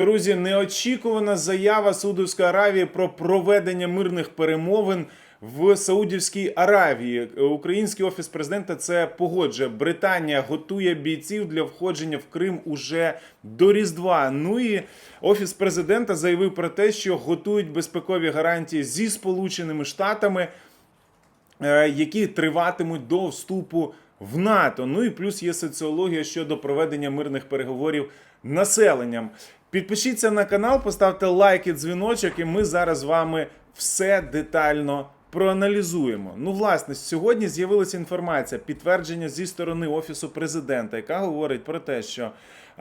Друзі, неочікувана заява Саудовської Аравії про проведення мирних перемовин в Саудівській Аравії. Український офіс президента це погоджує. Британія готує бійців для входження в Крим уже до Різдва. Ну і офіс президента заявив про те, що готують безпекові гарантії зі Сполученими Штатами е, які триватимуть до вступу в НАТО. Ну і плюс є соціологія щодо проведення мирних переговорів населенням. Підпишіться на канал, поставте лайк і дзвіночок, і ми зараз з вами все детально проаналізуємо. Ну, власне, сьогодні з'явилася інформація, підтвердження зі сторони Офісу президента, яка говорить про те, що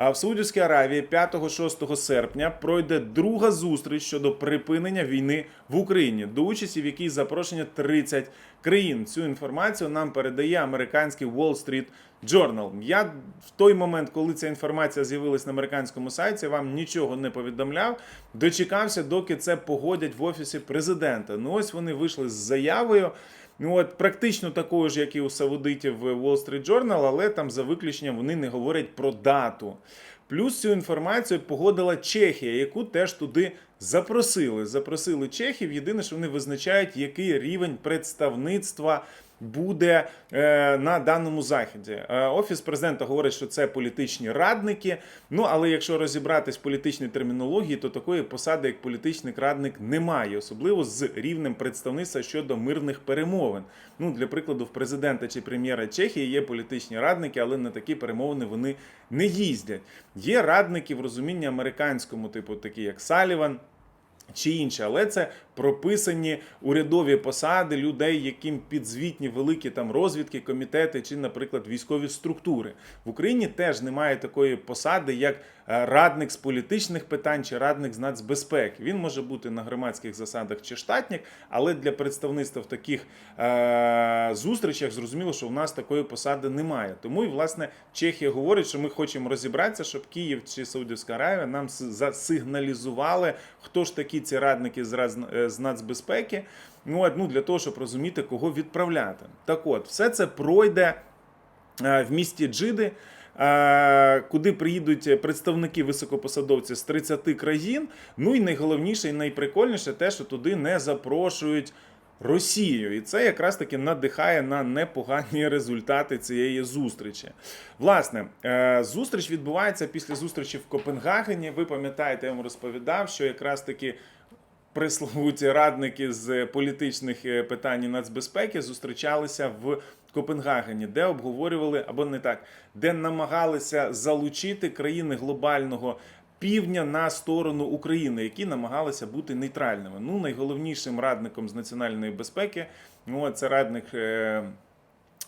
в Саудівській Аравії 5-6 серпня пройде друга зустріч щодо припинення війни в Україні, до участі в якій запрошення 30 країн. Цю інформацію нам передає американський Wall Street Journal. Я в той момент, коли ця інформація з'явилась на американському сайті, вам нічого не повідомляв. Дочекався, доки це погодять в офісі президента. Ну ось вони вийшли з заявою. Ну от практично такою ж, як і у Саудитів в Wall Street Journal, але там за виключенням вони не говорять про дату. Плюс цю інформацію погодила Чехія, яку теж туди запросили. Запросили Чехів. Єдине, що вони визначають, який рівень представництва буде е, на даному заході. Е, Офіс президента говорить, що це політичні радники. Ну але якщо розібратись в політичній термінології, то такої посади, як політичний радник, немає, особливо з рівнем представництва щодо мирних перемовин. Ну для прикладу, в президента чи прем'єра Чехії є політичні радники, але на такі перемовини вони не їздять. Є радники в розумінні американському, типу, такі як Саліван чи інше, але це прописані урядові посади людей, яким підзвітні великі там розвідки, комітети чи, наприклад, військові структури. В Україні теж немає такої посади, як радник з політичних питань чи радник з нацбезпеки. Він може бути на громадських засадах чи штатник, але для представництва в таких е- зустрічах зрозуміло, що в нас такої посади немає. Тому і власне Чехія говорить, що ми хочемо розібратися, щоб Київ чи Саудівська Аравія нам засигналізували, хто ж такі ці радники з, е, нацбезпеки. Ну, ну, для того, щоб розуміти, кого відправляти. Так от, все це пройде е, в місті Джиди. Е, Куди приїдуть представники високопосадовці з 30 країн. Ну і найголовніше і найприкольніше те, що туди не запрошують Росію, і це якраз таки надихає на непогані результати цієї зустрічі. Власне, е, зустріч відбувається після зустрічі в Копенгагені. Ви пам'ятаєте, я вам розповідав, що якраз таки присловуті радники з політичних е, питань і нацбезпеки зустрічалися в Копенгагені, де обговорювали або не так, де намагалися залучити країни глобального. Півдня на сторону України, які намагалися бути нейтральними. Ну, найголовнішим радником з національної безпеки, ну, це радник е,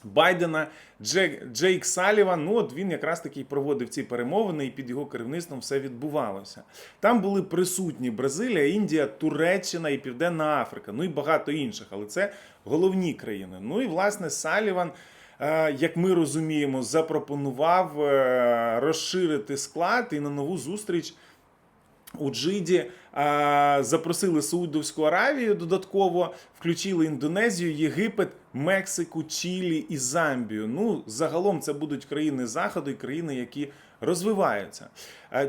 Байдена Джек, Джейк Саліван. Ну, от він якраз таки проводив ці перемовини, і під його керівництвом все відбувалося. Там були присутні Бразилія, Індія, Туреччина і Південна Африка, ну і багато інших, але це головні країни. Ну і власне Саліван. е, Як ми розуміємо, запропонував е, розширити склад і на нову зустріч у Джиді запросили Саудовську Аравію додатково, включили Індонезію, Єгипет, Мексику, Чилі і Замбію. Ну, загалом це будуть країни Заходу і країни, які розвиваються.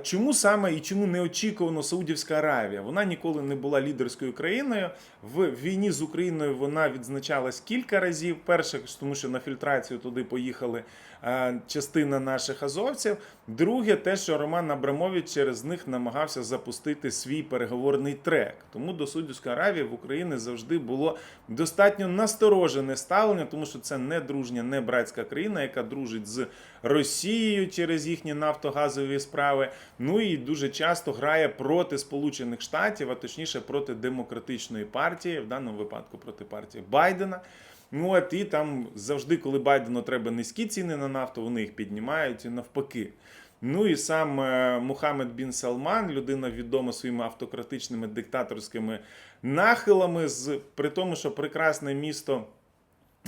Чому саме і чому неочікувано Саудівська Аравія? Вона ніколи не була лідерською країною. В війні з Україною вона відзначалась кілька разів. Перше, тому що на фільтрацію туди поїхали е, частина наших азовців. Друге, те, що Роман Абрамович через них намагався запустити свій переговорний трек. Тому до Саудівської Аравії в Україні завжди було достатньо насторожене ставлення, тому що це не дружня, не братська країна, яка дружить з Росією через їхні нафтогазові справи. Ну і дуже часто грає проти Сполучених Штатів, а точніше проти демократичної партії, в даному випадку проти партії Байдена. Ну от і там завжди, коли Байдену треба низькі ціни на нафту, вони їх піднімають і навпаки. Ну і сам е, Мухаммед Бін Салман, людина відома своїми автократичними диктаторськими нахилами, з при тому, що прекрасне місто.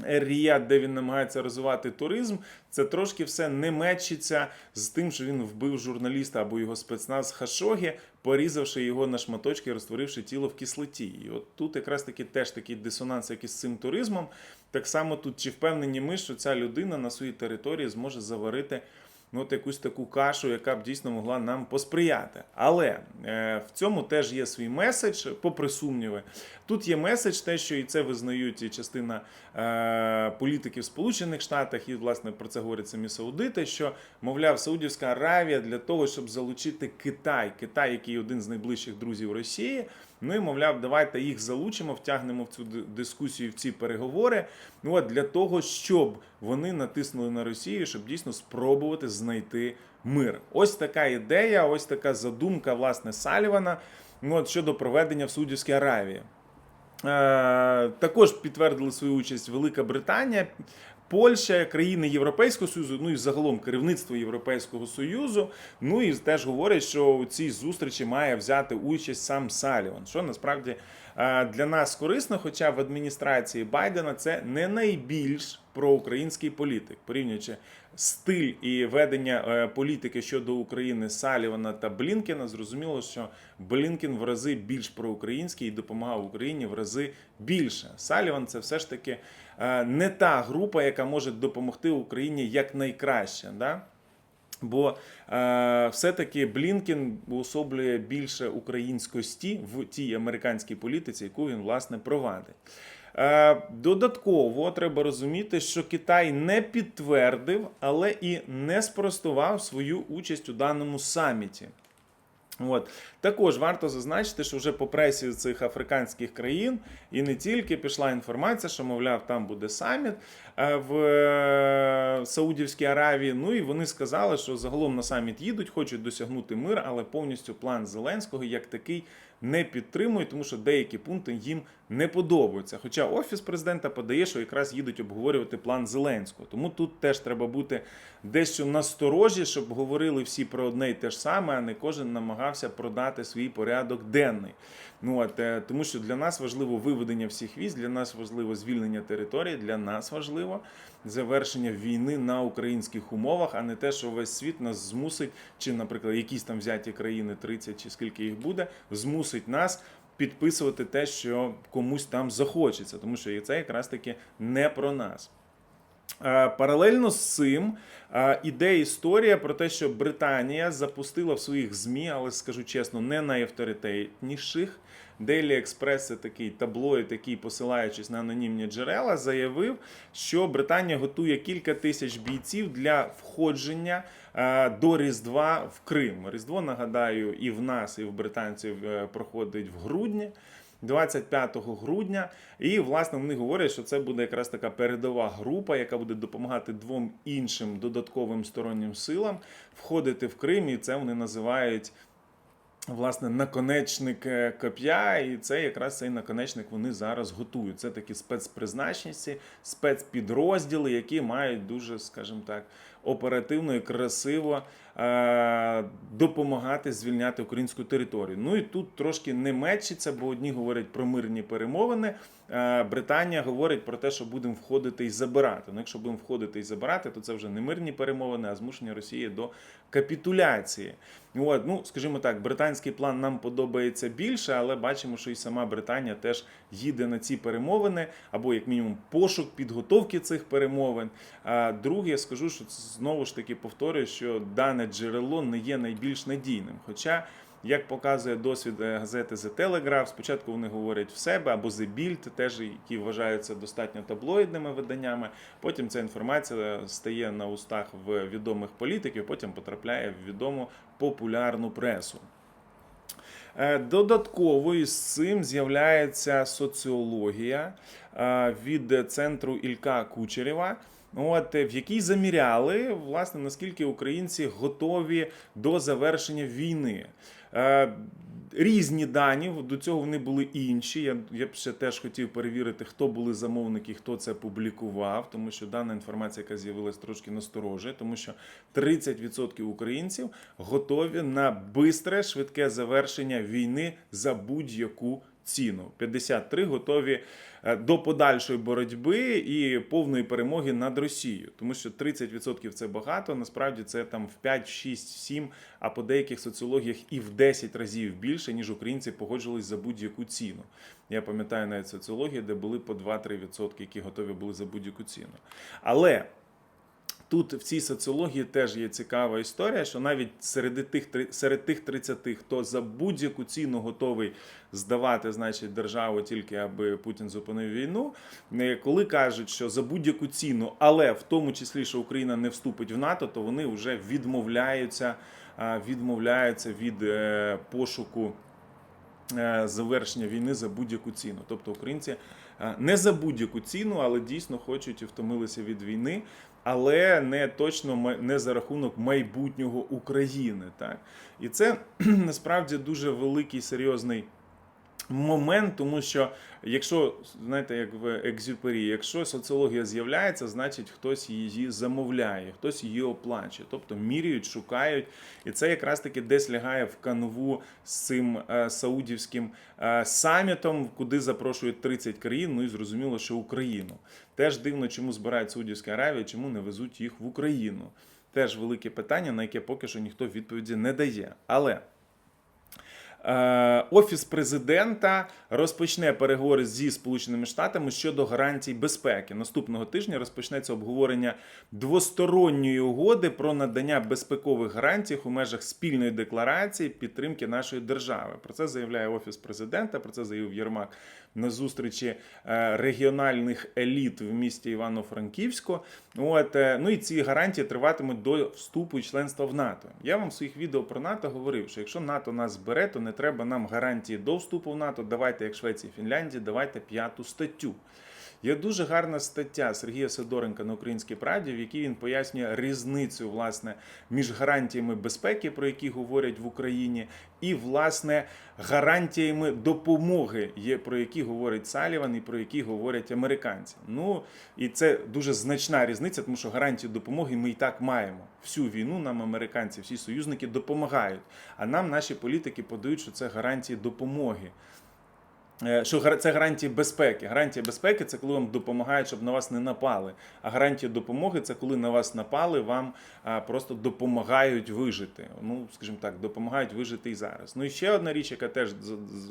Ер-Ріяд, де він намагається розвивати туризм, це трошки все не мечиться з тим, що він вбив журналіста або його спецназ Хашогі, порізавши його на шматочки, розтворивши тіло в кислоті. І от тут якраз таки теж такий дисонанс, як і з цим туризмом. Так само тут чи впевнені ми, що ця людина на своїй території зможе заварити ну, от якусь таку кашу, яка б дійсно могла нам посприяти. Але е, в цьому теж є свій меседж, попри сумніви. Тут є меседж, те, що і це визнають і частина е, політиків Сполучених Штатах, і власне про це говорять самі саудити. Що мовляв, Саудівська Аравія для того, щоб залучити Китай, Китай, який один з найближчих друзів Росії. Ну і мовляв, давайте їх залучимо, втягнемо в цю дискусію, в ці переговори. Ну от для того, щоб вони натиснули на Росію, щоб дійсно спробувати знайти мир. Ось така ідея, ось така задумка власне Салівана. Ну, от щодо проведення в Саудівській Аравії. Е, також підтвердили свою участь Велика Британія, Польща, країни Європейського Союзу, ну і загалом керівництво Європейського Союзу. Ну і теж говорять, що у цій зустрічі має взяти участь сам Саліван, що насправді е, для нас корисно, хоча в адміністрації Байдена це не найбільш проукраїнський політик, порівнюючи стиль і ведення е, політики щодо України Салівана та Блінкена, зрозуміло, що Блінкен в рази більш проукраїнський і допомагав Україні в рази більше. Саліван це все ж таки не та група, яка може допомогти Україні якнайкраще. Да? Бо е, все-таки Блінкен уособлює більше українськості в тій американській політиці, яку він власне провадить. Е, додатково треба розуміти, що Китай не підтвердив, але і не спростував свою участь у даному саміті. От також варто зазначити, що вже по пресі цих африканських країн і не тільки пішла інформація, що мовляв, там буде саміт е, в е, Саудівській Аравії. Ну і вони сказали, що загалом на саміт їдуть, хочуть досягнути мир, але повністю план Зеленського як такий не підтримують, тому що деякі пункти їм не подобаються. Хоча офіс президента подає, що якраз їдуть обговорювати план Зеленського. Тому тут теж треба бути дещо насторожі, щоб говорили всі про одне й те ж саме, а не кожен намагався продати свій порядок денний. Ну от е, тому, що для нас важливо виведення всіх військ, для нас важливо звільнення території, для нас важливо завершення війни на українських умовах, а не те, що весь світ нас змусить, чи, наприклад, якісь там взяті країни 30 чи скільки їх буде, змусить нас. Підписувати те, що комусь там захочеться, тому що це якраз таки не про нас. Е, Паралельно з цим е, іде історія про те, що Британія запустила в своїх ЗМІ, але скажу чесно, не найавторитетніших. Daily Express, це такий таблоїд, який, посилаючись на анонімні джерела, заявив, що Британія готує кілька тисяч бійців для входження е, до Різдва в Крим. Різдво, нагадаю, і в нас, і в британців проходить в грудні. 25 грудня, і власне вони говорять, що це буде якраз така передова група, яка буде допомагати двом іншим додатковим стороннім силам входити в Крим, і це вони називають. Власне, наконечник е, коп'я, і це якраз цей наконечник вони зараз готують. Це такі спецпризначенці, спецпідрозділи, які мають дуже, скажімо так, оперативно і красиво допомагати звільняти українську територію. Ну і тут трошки не мечиться, бо одні говорять про мирні перемовини. е, Британія говорить про те, що будемо входити і забирати. Ну, якщо будемо входити і забирати, то це вже не мирні перемовини, а змушення Росії до капітуляції. От, ну, скажімо так, британський план нам подобається більше, але бачимо, що і сама Британія теж їде на ці перемовини, або як мінімум пошук підготовки цих перемовин. А друге, я скажу, що це, знову ж таки повторюю, що дане джерело не є найбільш надійним. Хоча. Як показує досвід е, газети The Telegraph, спочатку вони говорять в себе або The Bild, теж які вважаються достатньо таблоїдними виданнями. Потім ця інформація стає на устах в відомих політиків, потім потрапляє в відому популярну пресу. Е, Додатково із цим з'являється соціологія е, від центру Ілька Кучерєва. От в якій заміряли власне наскільки українці готові до завершення війни. Е, Різні дані до цього вони були інші. Я, я б ще теж хотів перевірити, хто були замовники, хто це публікував, тому що дана інформація, яка з'явилась трошки насторожує, тому що 30% українців готові на бистре, швидке завершення війни за будь-яку ціну. 53 готові е, до подальшої боротьби і повної перемоги над Росією, тому що 30% це багато. Насправді це там в 5, 6, 7, а по деяких соціологіях і в 10 разів більше, ніж українці погоджувались за будь-яку ціну. Я пам'ятаю навіть соціології, де були по 2-3%, які готові були за будь-яку ціну. Але Тут в цій соціології теж є цікава історія, що навіть серед тих, серед тих 30, хто за будь-яку ціну готовий здавати значить, державу тільки аби Путін зупинив війну, е, коли кажуть, що за будь-яку ціну, але в тому числі, що Україна не вступить в НАТО, то вони вже відмовляються, відмовляються від е, пошуку е, завершення війни за будь-яку ціну. Тобто українці не за будь-яку ціну, але дійсно хочуть і втомилися від війни, але не точно не за рахунок майбутнього України. Так? І це насправді дуже великий серйозний. Момент, тому що якщо знаєте, як в екзюпері, якщо соціологія з'являється, значить хтось її замовляє, хтось її оплачує, тобто міряють, шукають, і це якраз таки десь лягає в канву з цим е, саудівським е, самітом, куди запрошують 30 країн. Ну і зрозуміло, що Україну. Теж дивно, чому збирають Саудівська Аравія, чому не везуть їх в Україну. Теж велике питання, на яке поки що ніхто відповіді не дає. Але Офіс президента розпочне переговори зі Сполученими Штатами щодо гарантій безпеки. Наступного тижня розпочнеться обговорення двосторонньої угоди про надання безпекових гарантій у межах спільної декларації підтримки нашої держави. Про це заявляє Офіс президента. Про це заявив Єрмак на зустрічі е, регіональних еліт в місті Івано-Франківську. От е, ну і ці гарантії триватимуть до вступу членства в НАТО. Я вам в своїх відео про НАТО говорив, що якщо НАТО нас збере, то не треба нам гарантії до вступу в НАТО. Давайте, як Швеції Фінляндії, давайте п'яту статтю. Є дуже гарна стаття Сергія Сидоренка на Українській правді, в якій він пояснює різницю власне між гарантіями безпеки, про які говорять в Україні, і власне гарантіями допомоги, є про які говорить Саліван і про які говорять американці. Ну і це дуже значна різниця, тому що гарантію допомоги ми і так маємо. Всю війну нам американці, всі союзники допомагають. А нам наші політики подають, що це гарантії допомоги. Е, Що це гарантії безпеки. Гарантія безпеки це коли вам допомагають, щоб на вас не напали. А гарантія допомоги це коли на вас напали, вам просто допомагають вижити. Ну, скажімо так, допомагають вижити і зараз. Ну і ще одна річ, яка теж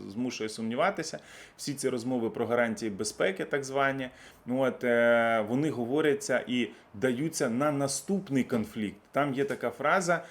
змушує сумніватися. Всі ці розмови про гарантії безпеки, так звані, ну от е, вони говоряться і даються на наступний конфлікт. Там є така фраза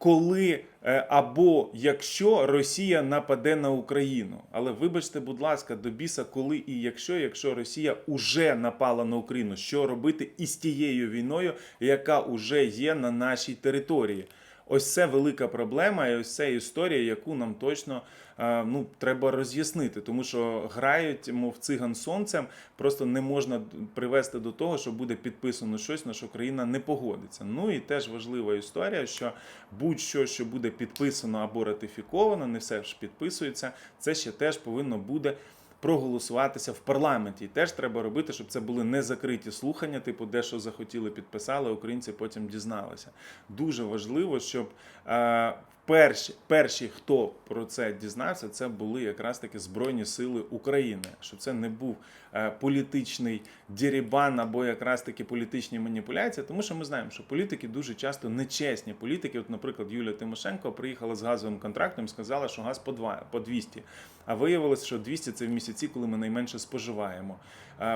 коли е, або якщо Росія нападе на Україну. Але вибачте, будь ласка, до біса, коли і якщо, якщо Росія уже напала на Україну, що робити із тією війною, яка уже є на нашій території? Ось це велика проблема, і ось це історія, яку нам точно е, ну, треба роз'яснити, тому що грають, мов циган сонцем, просто не можна привести до того, що буде підписано щось, на що країна не погодиться. Ну і теж важлива історія, що будь-що, що буде підписано або ратифіковано, не все ж підписується, це ще теж повинно буде проголосуватися в парламенті. І теж треба робити, щоб це були не закриті слухання, типу, де що захотіли, підписали, українці потім дізналися. Дуже важливо, щоб е, перші, перші, хто про це дізнався, це були якраз таки Збройні Сили України. Щоб це не був е, політичний дірібан або якраз таки політичні маніпуляції, тому що ми знаємо, що політики дуже часто нечесні. Політики, от, наприклад, Юлія Тимошенко приїхала з газовим контрактом і сказала, що газ по 2, по 200. А виявилось, що 200 це в місяці, коли ми найменше споживаємо.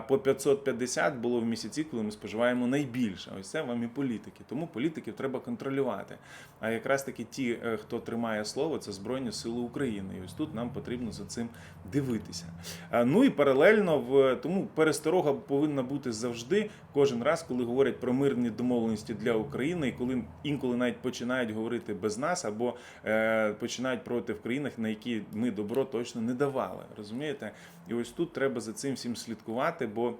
По 550 було в місяці, коли ми споживаємо найбільше. Ось це вам і політики. Тому політиків треба контролювати. А якраз таки ті, е, хто тримає слово, це Збройні Сили України. І ось тут нам потрібно за цим дивитися. Ну і паралельно в тому пересторога повинна бути завжди кожен раз, коли говорять про мирні домовленості для України, і коли інколи навіть починають говорити без нас або е, починають проти в країнах, на які ми добро точно не давали. Розумієте? І ось тут треба за цим всім слідкувати, бо.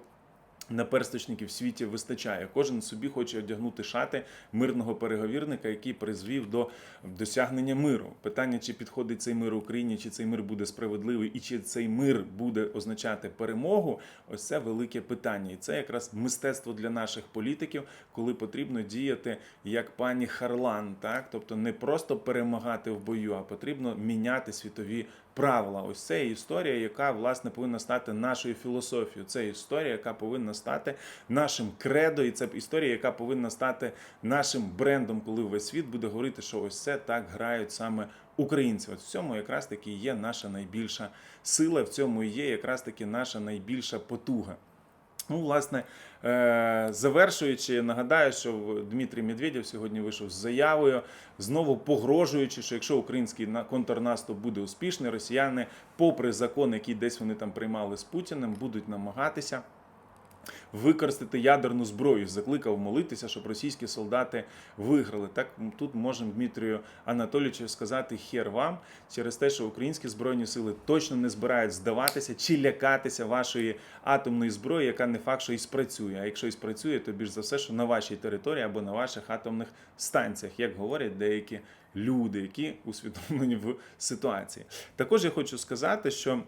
Наперсточників в світі вистачає. Кожен собі хоче одягнути шати мирного переговірника, який призвів до досягнення миру. Питання, чи підходить цей мир Україні, чи цей мир буде справедливий, і чи цей мир буде означати перемогу. Ось це велике питання. І це якраз мистецтво для наших політиків, коли потрібно діяти як пані Харлан, так тобто не просто перемагати в бою, а потрібно міняти світові правила. Ось це історія, яка власне повинна стати нашою філософією. Це історія, яка повинна стати нашим кредо, і це історія, яка повинна стати нашим брендом, коли весь світ буде говорити, що ось це так грають саме українці. От в цьому якраз таки є наша найбільша сила, в цьому є якраз таки наша найбільша потуга. Ну, власне, е, завершуючи, нагадаю, що Дмитрій Медведєв сьогодні вийшов з заявою, знову погрожуючи, що якщо український на- контрнаступ буде успішний, росіяни, попри закон, який десь вони там приймали з Путіним, будуть намагатися використати ядерну зброю. Закликав молитися, щоб російські солдати виграли. Так тут можемо Дмитрію Анатолійовичу сказати хер вам через те, що українські збройні сили точно не збирають здаватися чи лякатися вашої атомної зброї, яка не факт, що і спрацює. А якщо і спрацює, то більш за все, що на вашій території або на ваших атомних станціях, як говорять деякі люди, які усвідомлені в ситуації. Також я хочу сказати, що.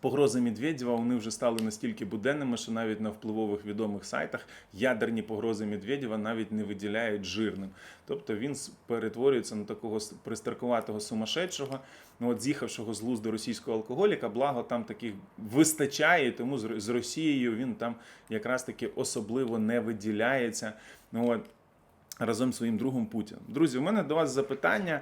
Погрози Медведєва вони вже стали настільки буденними, що навіть на впливових відомих сайтах ядерні погрози Медведєва навіть не виділяють жирним. Тобто він перетворюється на такого пристаркуватого сумасшедшого, ну от з'їхавшого з лузду російського алкоголіка. Благо там таких вистачає, тому з Росією він там якраз таки особливо не виділяється. Ну от разом зі своїм другом Путіним. Друзі, у мене до вас запитання.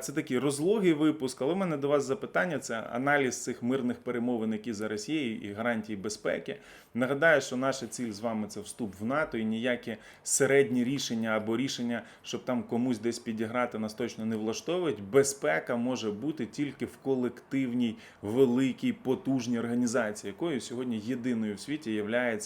Це такий розлогий випуск, але у мене до вас запитання це аналіз цих мирних перемовин, які зараз є, і гарантії безпеки. Нагадаю, що наша ціль з вами це вступ в НАТО, і ніякі середні рішення або рішення, щоб там комусь десь підіграти, нас точно не влаштовують. Безпека може бути тільки в колективній, великій, потужній організації, якою сьогодні єдиною в світі є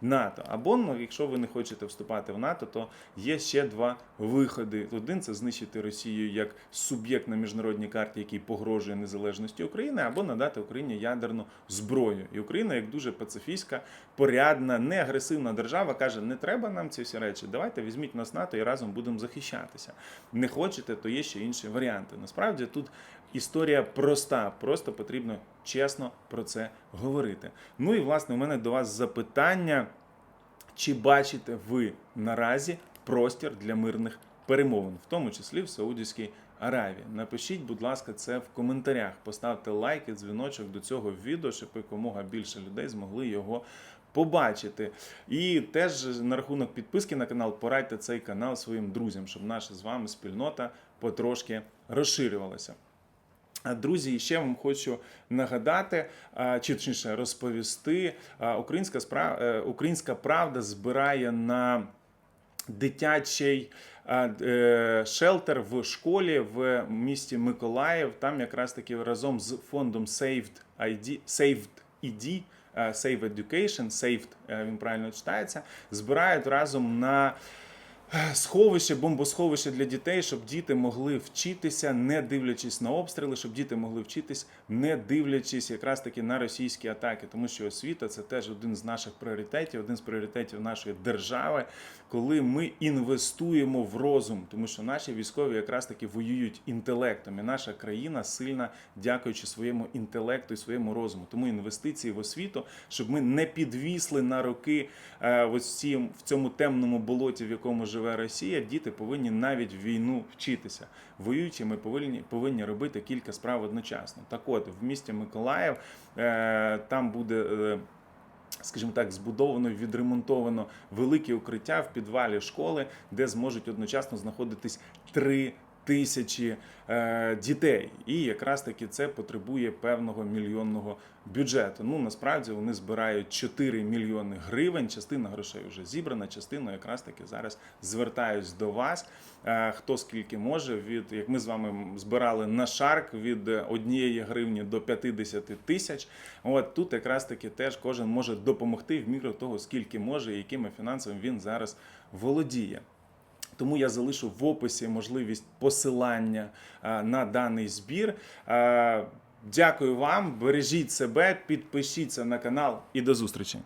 НАТО. Або ну, якщо ви не хочете вступати в НАТО, то є ще два виходи. Один це знищити Росію як суб'єкт на міжнародній карті, який погрожує незалежності України, або надати Україні ядерну зброю. І Україна, як дуже пацифістська, порядна, не агресивна держава, каже: не треба нам ці всі речі. Давайте візьміть нас НАТО і разом будемо захищатися. Не хочете, то є ще інші варіанти. Насправді тут історія проста, просто потрібно чесно про це говорити. Ну і власне, у мене до вас запитання. Чи бачите ви наразі простір для мирних перемовин, в тому числі в Саудівській Аравії? Напишіть, будь ласка, це в коментарях. Поставте лайк і дзвіночок до цього відео, щоб якомога більше людей змогли його побачити. І теж на рахунок підписки на канал порадьте цей канал своїм друзям, щоб наша з вами спільнота потрошки розширювалася. Друзі, ще вам хочу нагадати, чи точніше розповісти, українська справа, е, українська правда збирає на дитячий е, шелтер в школі в місті Миколаїв. Там якраз таки разом з фондом Saved ID, Saved ID, е, Save Education, Saved, е, він правильно читається, збирають разом на сховище, бомбосховище для дітей, щоб діти могли вчитися, не дивлячись на обстріли, щоб діти могли вчитись, не дивлячись якраз таки на російські атаки, тому що освіта це теж один з наших пріоритетів, один з пріоритетів нашої держави, коли ми інвестуємо в розум, тому що наші військові якраз таки воюють інтелектом, і наша країна сильна, дякуючи своєму інтелекту і своєму розуму. Тому інвестиції в освіту, щоб ми не підвісли на роки е, ось ці, в цьому темному болоті, в якому живе Росія. Діти повинні навіть війну вчитися. Воюючи, ми повинні повинні робити кілька справ одночасно. Так, от в місті Миколаїв е, там буде. Скажімо так, збудовано відремонтовано велике укриття в підвалі школи, де зможуть одночасно знаходитись три тисячі е, дітей. І якраз таки це потребує певного мільйонного бюджету. Ну насправді вони збирають 4 мільйони гривень. Частина грошей вже зібрана, частину якраз таки зараз звертаюсь до вас. Е, хто скільки може, від як ми з вами збирали на шарк від однієї гривні до 50 тисяч. От тут якраз таки теж кожен може допомогти в міру того, скільки може, і якими фінансами він зараз володіє. Тому я залишу в описі можливість посилання на даний збір. Дякую вам, бережіть себе, підпишіться на канал і до зустрічі.